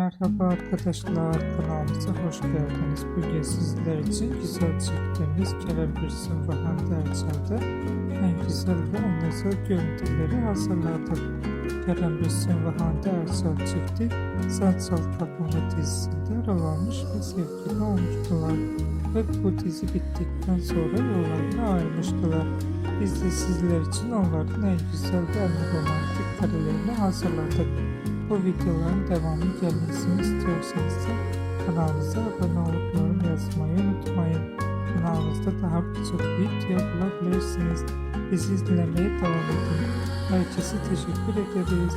Merhaba arkadaşlar kanalımıza hoş geldiniz. Bugün sizler için güzel çektiğimiz Kerem ve Hande Erçel'de en güzel ve en özel görüntüleri hazırladık. Kerem ve Hande Erçel çifti Sansal Kaplumbağa dizisinde rol almış ve sevgili olmuştular. Ve bu dizi bittikten sonra yollarına ayrılmıştılar. Biz de sizler için onların en güzel ve en romantik karelerini hazırladık. Bu videoların devamı gelmesini istiyorsanız da kanalımıza abone olup yorum yazmayı unutmayın. Kanalımızda daha birçok video bulabilirsiniz. Bizi izlemeye devam edin. Herkese teşekkür ederiz.